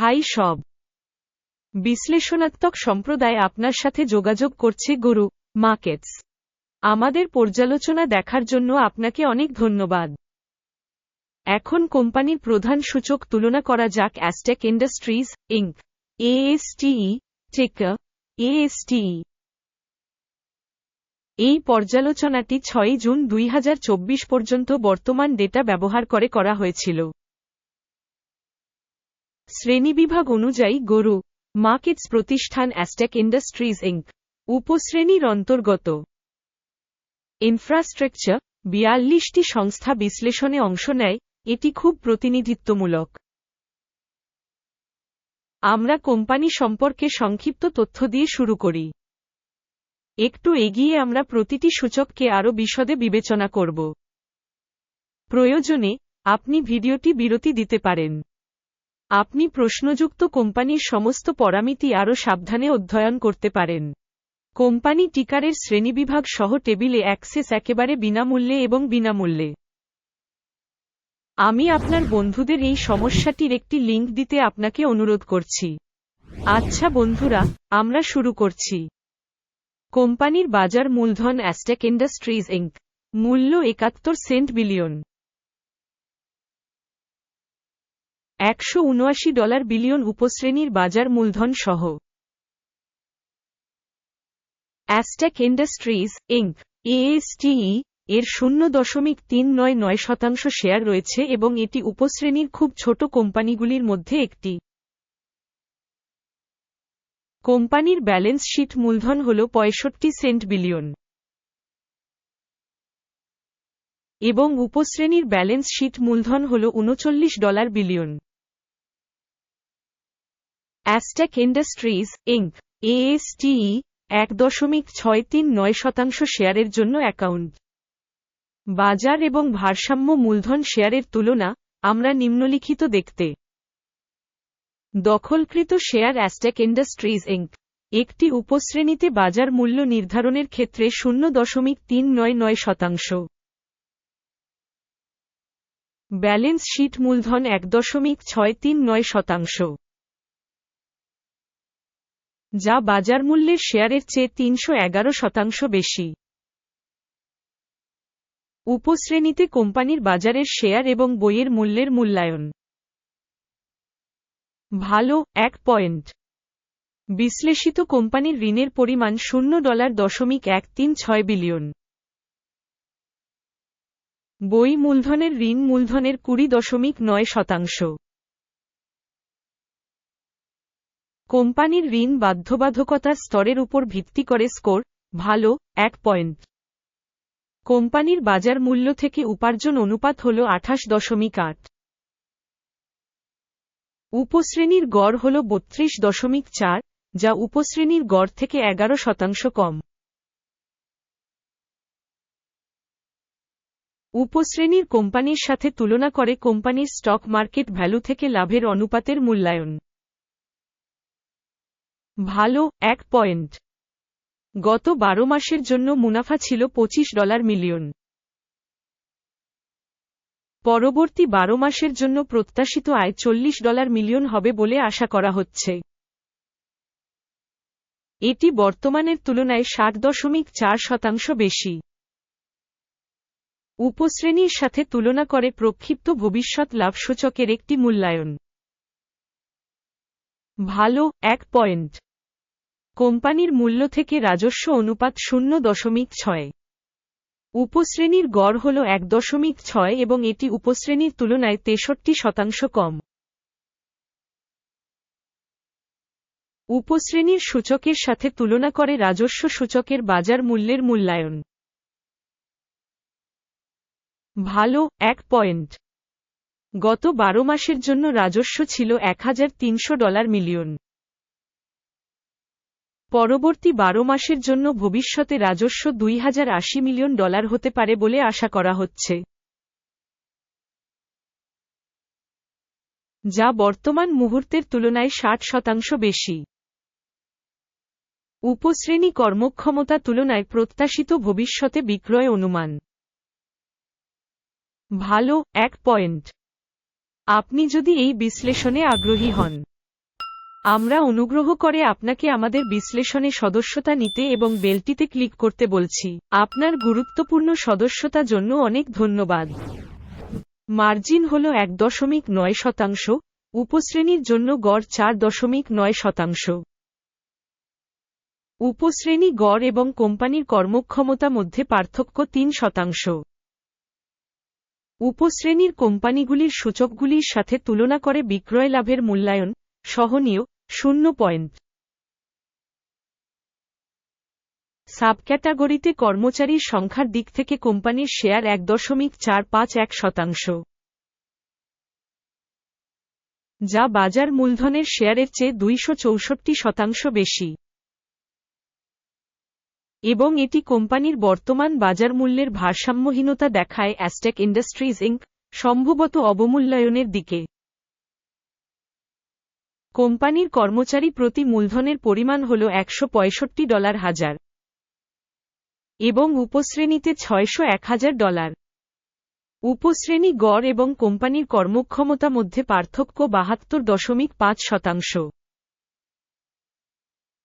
High সব। বিশ্লেষণাত্মক সম্প্রদায় আপনার সাথে যোগাযোগ করছে গুরু মার্কেটস আমাদের পর্যালোচনা দেখার জন্য আপনাকে অনেক ধন্যবাদ। এখন কোম্পানির প্রধান সূচক তুলনা করা যাক অ্যাস্টেক ইন্ডাস্ট্রিজ ইঙ্ক এএসটিই, টেকা, এএসটিই। এই পর্যালোচনাটি ছয়ই জুন দুই হাজার চব্বিশ পর্যন্ত বর্তমান ডেটা ব্যবহার করে করা হয়েছিল। শ্রেণীবিভাগ অনুযায়ী গরু, মার্কেটস প্রতিষ্ঠান অ্যাস্টেক ইন্ডাস্ট্রিজ ইঙ্ক উপশ্রেণীর অন্তর্গত। ইনফ্রাস্ট্রাকচার, বিয়াল্লিশটি সংস্থা বিশ্লেষণে অংশ নেয়, এটি খুব প্রতিনিধিত্বমূলক। আমরা কোম্পানি সম্পর্কে সংক্ষিপ্ত তথ্য দিয়ে শুরু করি। একটু এগিয়ে আমরা প্রতিটি সূচককে আরও বিশদে বিবেচনা করব। প্রয়োজনে, আপনি ভিডিওটি বিরতি দিতে পারেন। আপনি প্রশ্নযুক্ত কোম্পানির সমস্ত পরামিতি আরও সাবধানে অধ্যয়ন করতে পারেন। কোম্পানি টিকারের শ্রেণীবিভাগ সহ টেবিলে অ্যাক্সেস একেবারে বিনামূল্যে এবং বিনামূল্যে। আমি আপনার বন্ধুদের এই সমস্যাটির একটি লিঙ্ক দিতে আপনাকে অনুরোধ করছি। আচ্ছা বন্ধুরা, আমরা শুরু করছি। কোম্পানির বাজার মূলধন অ্যাস্টেক ইন্ডাস্ট্রিজ ইঙ্ক মূল্য একাত্তর সেন্ট বিলিয়ন। একশো উনআশি ডলার বিলিয়ন উপশ্রেণীর বাজার মূলধন সহ। অ্যাস্টেক ইন্ডাস্ট্রিজ ইঙ্ক এএসটিই এর শূন্য দশমিক তিন নয় নয় শতাংশ শেয়ার রয়েছে এবং এটি উপশ্রেণীর খুব ছোট কোম্পানিগুলির মধ্যে একটি। কোম্পানির ব্যালেন্স শিট মূলধন হল পঁয়ষট্টি সেন্ট বিলিয়ন। এবং উপশ্রেণীর ব্যালেন্স শিট মূলধন হল উনচল্লিশ dollar billion. Astec Industries Inc ASTE এক দশমিক ছয় তিন নয় শতাংশ শেয়ারের জন্য অ্যাকাউন্ট। বাজার এবং ভারসাম্য মূলধন শেয়ারের তুলনা, আমরা নিম্নলিখিত দেখতে। দখলকৃত শেয়ার অ্যাস্টেক ইন্ডাস্ট্রিজ ইঙ্ক একটি উপশ্রেণীতে বাজার মূল্য নির্ধারণের ক্ষেত্রে শূন্য দশমিক তিন নয় নয় শতাংশ। ব্যালেন্স শিট মূলধন এক দশমিক ছয় তিন নয় শতাংশ। যা বাজার মূল্যের শেয়ারের চেয়ে তিনশো এগারো শতাংশ বেশি। উপশ্রেণীতে কোম্পানির বাজারের শেয়ার এবং বইয়ের মূল্যের মূল্যায়ন। ভালো, এক পয়েন্ট। বিশ্লেষিত কোম্পানির ঋণের পরিমাণ শূন্য ডলার দশমিক এক তিন ছয় বিলিয়ন। বই মূলধনের ঋণ মূলধনের কুড়ি দশমিক নয় শতাংশ। কোম্পানির ঋণ বাধ্যবাধকতার স্তরের উপর ভিত্তি করে স্কোর, ভালো, এক পয়েন্ট। কোম্পানির বাজার মূল্য থেকে উপার্জন অনুপাত হল আঠাশ দশমিক আট। উপশ্রেণীর গড় হল বত্রিশ দশমিক চার, যা উপশ্রেণীর গড় থেকে এগারো শতাংশ কম। উপশ্রেণীর কোম্পানির সাথে তুলনা করে কোম্পানির স্টক মার্কেট ভ্যালু থেকে লাভের অনুপাতের মূল্যায়ন। ভালো, এক পয়েন্ট। গত বারো মাসের জন্য মুনাফা ছিল পঁচিশ ডলার মিলিয়ন। পরবর্তী বারো মাসের জন্য প্রত্যাশিত আয় চল্লিশ ডলার মিলিয়ন হবে বলে আশা করা হচ্ছে। এটি বর্তমানের তুলনায় ষাট দশমিক চার শতাংশ বেশি। উপশ্রেণীর সাথে তুলনা করে প্রক্ষিপ্ত ভবিষ্যৎ লাভ সূচকের একটি মূল্যায়ন। ভালো, এক পয়েন্ট। কোম্পানির মূল্য থেকে রাজস্ব অনুপাত শূন্য দশমিক ছয়। উপশ্রেণীর গড় হল এক দশমিক ছয় এবং এটি উপশ্রেণীর তুলনায় তেষট্টি শতাংশ কম। উপশ্রেণীর সূচকের সাথে তুলনা করে রাজস্ব সূচকের বাজার মূল্যের মূল্যায়ন। ভালো, এক পয়েন্ট। গত বারো মাসের জন্য রাজস্ব ছিল এক হাজার তিনশো ডলার মিলিয়ন। পরবর্তী বারো মাসের জন্য ভবিষ্যতে রাজস্ব দুই হাজার আশি মিলিয়ন ডলার হতে পারে বলে আশা করা হচ্ছে। যা বর্তমান মুহূর্তের তুলনায় ষাট শতাংশ বেশি। উপশ্রেণী কর্মক্ষমতা তুলনায় প্রত্যাশিত ভবিষ্যতে বিক্রয় অনুমান। ভালো, এক পয়েন্ট। আপনি যদি এই বিশ্লেষণে আগ্রহী হন। আমরা অনুগ্রহ করে আপনাকে আমাদের বিশ্লেষণে সদস্যতা নিতে এবং বেলটিতে ক্লিক করতে বলছি। আপনার গুরুত্বপূর্ণ সদস্যতা জন্য অনেক ধন্যবাদ। মার্জিন হল এক দশমিক নয় শতাংশ, উপশ্রেণীর জন্য গড় চার দশমিক নয় শতাংশ। উপশ্রেণী গড় এবং কোম্পানির কর্মক্ষমতা মধ্যে পার্থক্য তিন শতাংশ। উপশ্রেণীর কোম্পানিগুলির সূচকগুলির সাথে তুলনা করে বিক্রয় লাভের মূল্যায়ন, সহনীয়, শূন্য পয়েন্ট। সাবক্যাটাগরিতে কর্মচারীর সংখ্যার দিক থেকে কোম্পানির শেয়ার এক দশমিক চার পাঁচ এক শতাংশ। যা বাজার মূলধনের শেয়ারের চেয়ে দুইশো চৌষট্টি শতাংশ বেশি। এবং এটি কোম্পানির বর্তমান বাজার মূল্যের ভারসাম্যহীনতা দেখায় অ্যাস্টেক ইন্ডাস্ট্রিজ ইঙ্ক সম্ভবত অবমূল্যায়নের দিকে। কোম্পানির কর্মচারী প্রতি মূলধনের পরিমাণ হল একশ পঁয়ষট্টি ডলার হাজার এবং উপশ্রেণীতে ছয়শো এক হাজার ডলার। উপশ্রেণী গড় এবং কোম্পানির কর্মক্ষমতা মধ্যে পার্থক্য বাহাত্তর দশমিক পাঁচ শতাংশ।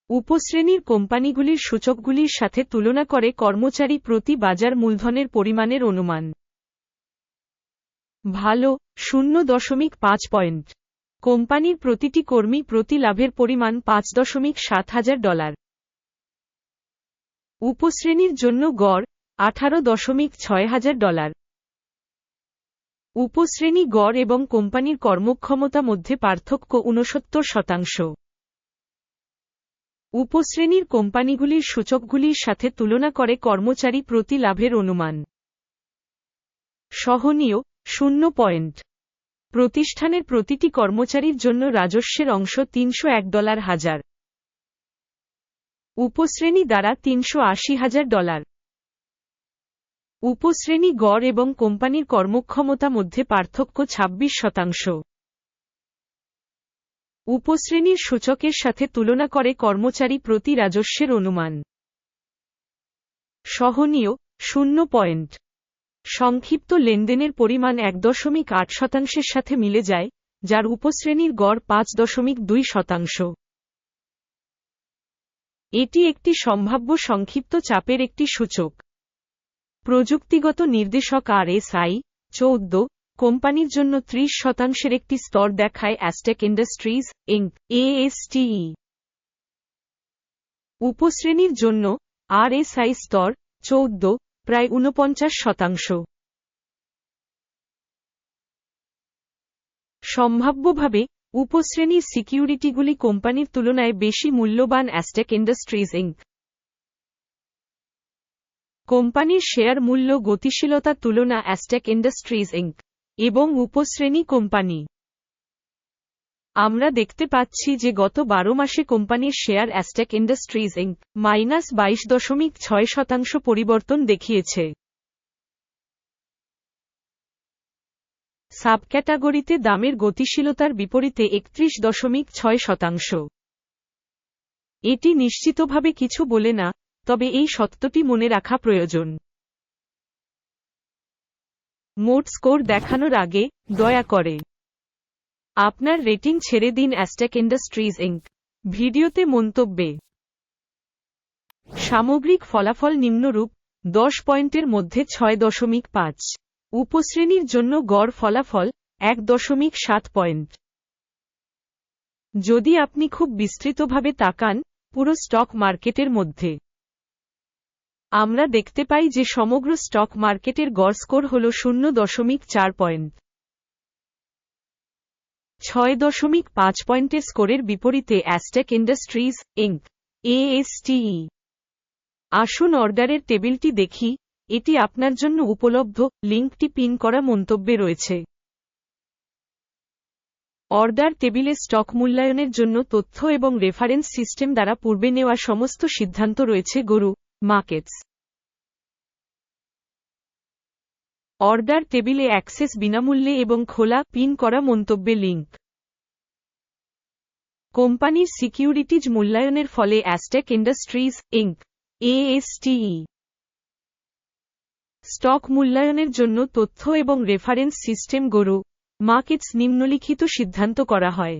উপশ্রেণীর কোম্পানিগুলির সূচকগুলির সাথে তুলনা করে কর্মচারী প্রতি বাজার মূলধনের পরিমাণের অনুমান। ভালো, শূন্য দশমিক পাঁচ পয়েন্ট। কোম্পানির প্রতিটি কর্মী প্রতি লাভের পরিমাণ পাঁচ দশমিক সাত হাজার ডলার। উপশ্রেণীর জন্য গড়, আঠারো দশমিক ছয় হাজার ডলার। উপশ্রেণী গড় এবং কোম্পানির কর্মক্ষমতা মধ্যে পার্থক্য ঊনসত্তর শতাংশ। উপশ্রেণীর কোম্পানিগুলির সূচকগুলির সাথে তুলনা করে কর্মচারী প্রতি লাভের অনুমান। সহনীয়, শূন্য পয়েন্ট। প্রতিষ্ঠানের প্রতিটি কর্মচারীর জন্য রাজস্বের অংশ তিনশো এক ডলার হাজার। উপশ্রেণী দ্বারা তিনশো আশি হাজার ডলার। উপশ্রেণী গড় এবং কোম্পানির কর্মক্ষমতা মধ্যে পার্থক্য ২৬ শতাংশ। উপশ্রেণীর সূচকের সাথে তুলনা করে কর্মচারী প্রতি রাজস্বের অনুমান। সহনীয়, শূন্য পয়েন্ট। সংক্ষিপ্ত লেনদেনের পরিমাণ এক দশমিক আট শতাংশের সাথে মিলে যায়, যার উপশ্রেণীর গড় পাঁচ দশমিক দুই শতাংশ। এটি একটি সম্ভাব্য সংক্ষিপ্ত চাপের একটি সূচক। প্রযুক্তিগত নির্দেশক আর এস আই চৌদ্দ কোম্পানির জন্য ত্রিশ শতাংশের একটি স্তর দেখায় অ্যাস্টেক ইন্ডাস্ট্রিজ ইঙ্ক এএসটিই উপশ্রেণীর জন্য আর এস স্তর চৌদ্দ, প্রায় ঊনপঞ্চাশ শতাংশ। সম্ভাব্যভাবে উপশ্রেণীর সিকিউরিটিগুলি কোম্পানির তুলনায় বেশি মূল্যবান অ্যাস্টেক ইন্ডাস্ট্রিজ ইঙ্ক কোম্পানির শেয়ার মূল্য গতিশীলতা তুলনা অ্যাস্টেক ইন্ডাস্ট্রিজ ইঙ্ক এবং উপশ্রেণী কোম্পানি। আমরা দেখতে পাচ্ছি যে গত বারো মাসে কোম্পানির share Astec Industries Inc minus বাইশ দশমিক ছয় শতাংশ পরিবর্তন দেখিয়েছে। সাবক্যাটাগরিতে দামের গতিশীলতার বিপরীতে একত্রিশ দশমিক ছয় শতাংশ। এটি নিশ্চিতভাবে কিছু বলে না, তবে এই সত্যটি মনে রাখা প্রয়োজন। মোট স্কোর দেখানোর আগে দয়া করে আপনার রেটিং ছেড়ে দিন অ্যাস্টেক ইন্ডাস্ট্রিজ ইঙ্ক ভিডিওতে মন্তব্যে। সামগ্রিক ফলাফল নিম্নরূপ, দশ পয়েন্টের মধ্যে ছয় দশমিক পাঁচ। উপশ্রেণীর জন্য গড় ফলাফল এক দশমিক সাত পয়েন্ট। যদি আপনি খুব বিস্তৃতভাবে তাকান পুরো স্টক মার্কেটের মধ্যে। আমরা দেখতে পাই যে সমগ্র স্টক মার্কেটের গড় স্কোর হল শূন্য দশমিক চার পয়েন্ট। ছয় দশমিক পাঁচ পয়েন্টের স্কোরের বিপরীতে অ্যাস্টেক ইন্ডাস্ট্রিজ ইঙ্ক এএসটিই আসুন অর্ডারের টেবিলটি দেখি। এটি আপনার জন্য উপলব্ধ। লিঙ্কটি পিন করা মন্তব্যে রয়েছে। অর্ডার টেবিলে স্টক মূল্যায়নের জন্য তথ্য এবং রেফারেন্স সিস্টেম দ্বারা পূর্বে নেওয়া সমস্ত সিদ্ধান্ত রয়েছে। গরু মার্কেটস অর্ডার টেবিলে অ্যাক্সেস বিনামূল্যে এবং খোলা পিন করা মন্তব্যে লিঙ্ক কোম্পানির সিকিউরিটিজ মূল্যায়নের ফলে Astec Industries Inc ASTE stock মূল্যায়নের জন্য তথ্য এবং রেফারেন্স সিস্টেম গরু মার্কেটস নিম্নলিখিত সিদ্ধান্ত করা হয়।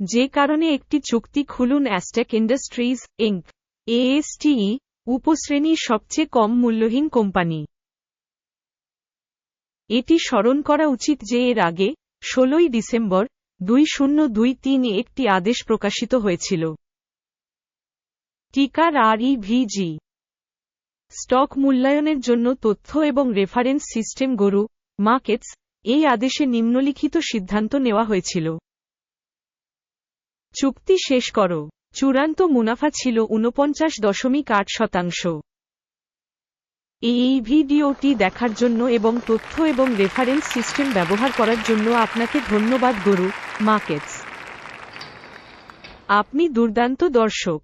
যে কারণে একটি চুক্তি খুলুন অ্যাস্টেক ইন্ডাস্ট্রিজ ইঙ্ক এএসটিই উপশ্রেণীর সবচেয়ে কম মূল্যহীন কোম্পানি। এটি স্মরণ করা উচিত যে এর আগে ষোলোই ডিসেম্বর দুই শূন্য দুই তিন একটি আদেশ প্রকাশিত হয়েছিল। টিকার আর ইভিজি স্টক মূল্যায়নের জন্য তথ্য এবং রেফারেন্স সিস্টেম গরু, মার্কেটস, এই আদেশে নিম্নলিখিত সিদ্ধান্ত নেওয়া হয়েছিল। চুক্তি শেষ করো। চূড়ান্ত মুনাফা ছিল ঊনপঞ্চাশ দশমিক আট শতাংশ। এই ভিডিওটি দেখার জন্য এবং তথ্য এবং রেফারেন্স সিস্টেম ব্যবহার করার জন্য আপনাকে ধন্যবাদ, গরু মার্কেটস আপনি দুর্দান্ত দর্শক।